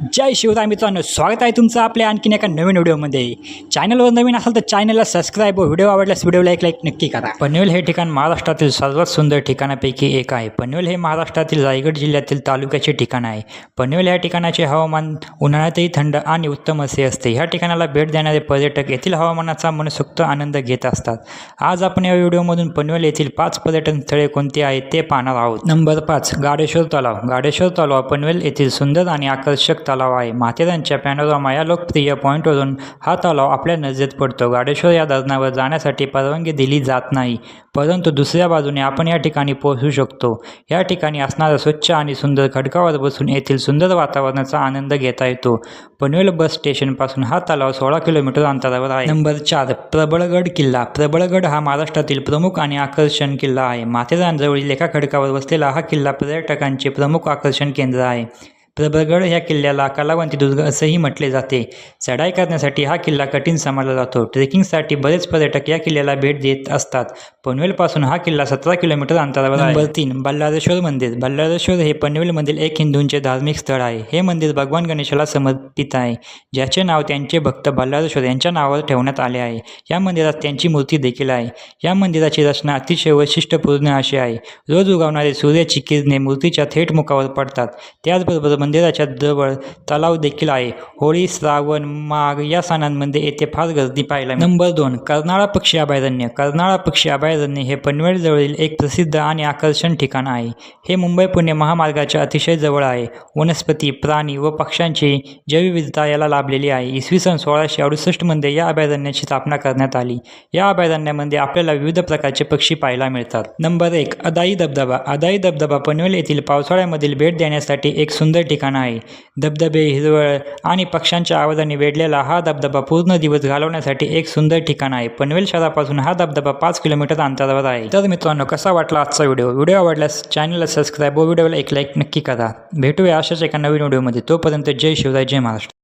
जय शिवराय मित्रांनो स्वागत आहे तुमचं आपल्या आणखीन एका नवीन व्हिडिओमध्ये. चॅनलवर नवीन असाल तर चॅनलला सबस्क्राईब व व्हिडिओ आवडल्यास व्हिडिओला एक लाईक नक्की करा. पनवेल हे ठिकाण महाराष्ट्रातील सर्वात सुंदर ठिकाणापैकी एक आहे. पनवेल हे महाराष्ट्रातील रायगड जिल्ह्यातील तालुक्याचे ठिकाण आहे. पनवेल या ठिकाणाचे हवामान उन्हाळ्यातही थंड आणि उत्तम असे असते. ह्या ठिकाणाला भेट देणारे पर्यटक येथील हवामानाचा मनसुक्त आनंद घेत असतात. आज आपण या व्हिडिओमधून पनवेल येथील पाच पर्यटन स्थळे कोणती आहेत ते पाहणार आहोत. नंबर पाच गाडेश्वर तलाव. गाडेश्वर तलाव पनवेल येथील सुंदर आणि आकर्षक तलाव आहे. माथेरानच्या पॅनोरामा या लोकप्रिय पॉईंटवरून हा तलाव आपल्या नजरेत पडतो. गाडेश्वर या धरणावर जाण्यासाठी परवानगी दिली जात नाही. परंतु दुसऱ्या बाजूने आपण या ठिकाणी पोहोचू शकतो. या ठिकाणी असणारा स्वच्छ आणि सुंदर खडकावर बसून येथील सुंदर वातावरणाचा आनंद घेता येतो. पनवेल बस स्टेशनपासून हा तलाव सोळा किलोमीटर अंतरावर आहे. नंबर चार प्रबळगड किल्ला. प्रबळगड हा महाराष्ट्रातील प्रमुख आणि आकर्षण किल्ला आहे. माथेरानजवळील एका खडकावर वसलेला हा किल्ला पर्यटकांचे प्रमुख आकर्षण केंद्र आहे. प्रबळगड ह्या किल्ल्याला कलावंती दुर्ग असंही म्हटले जाते. चढाई करण्यासाठी हा किल्ला कठीण समजला जातो. ट्रेकिंगसाठी बरेच पर्यटक या किल्ल्याला भेट देत असतात. पनवेलपासून हा किल्ला सतरा किलोमीटर अंतरावर नंबर तीन बल्लारेश्वर मंदिर. बल्लारेश्वर हे पनवेलमधील एक हिंदूंचे धार्मिक स्थळ आहे. हे मंदिर भगवान गणेशाला समर्पित आहे. ज्याचे नाव त्यांचे भक्त बल्लारेश्वर यांच्या नावावर ठेवण्यात आले आहे. या मंदिरात त्यांची मूर्ती देखील आहे. या मंदिराची रचना अतिशय वैशिष्ट्यपूर्ण अशी आहे. रोज उगवणारे सूर्याची किरणे मूर्तीच्या थेट मुखावर पडतात. त्याचबरोबर मंदिराच्या जवळ तलाव देखील आहे. होळी श्रावण माघ या सणांमध्ये येथे फार गर्दी पाहायला नंबर दोन कर्नाळा पक्षी अभयारण्य. कर्नाळा पक्षी अभयारण्य हे पनवेलजवळील एक प्रसिद्ध आणि आकर्षण ठिकाण आहे. हे मुंबई पुणे महामार्गाच्या अतिशय जवळ आहे. वनस्पती प्राणी व पक्ष्यांची जैवविविधता याला लाभलेली आहे. इसवी सन सोळाशे अडुसष्टमध्ये या अभयारण्याची स्थापना करण्यात आली. या अभयारण्यामध्ये आपल्याला विविध प्रकारचे पक्षी पाहायला मिळतात. नंबर एक अदाई धबधबा. अदाई धबधबा पनवेल येथील पावसाळ्यामधील भेट देण्यासाठी एक सुंदर ठिकाण आहे. धबधबे हिरवळ आणि पक्ष्यांच्या आवाजाने वेढलेला हा धबधबा पूर्ण दिवस घालवण्यासाठी एक सुंदर ठिकाण आहे. पनवेल शहरापासून हा धबधबा पाच किलोमीटर अंतरावर आहे. तर मित्रांनो कसा वाटला आजचा व्हिडिओ? व्हिडिओ आवडल्यास चॅनलला सबस्क्राईब व व्हिडिओला एक लाईक नक्की करा. भेटूया अशाच एका नवीन व्हिडिओमध्ये. तोपर्यंत जय शिवराय जय महाराष्ट्र.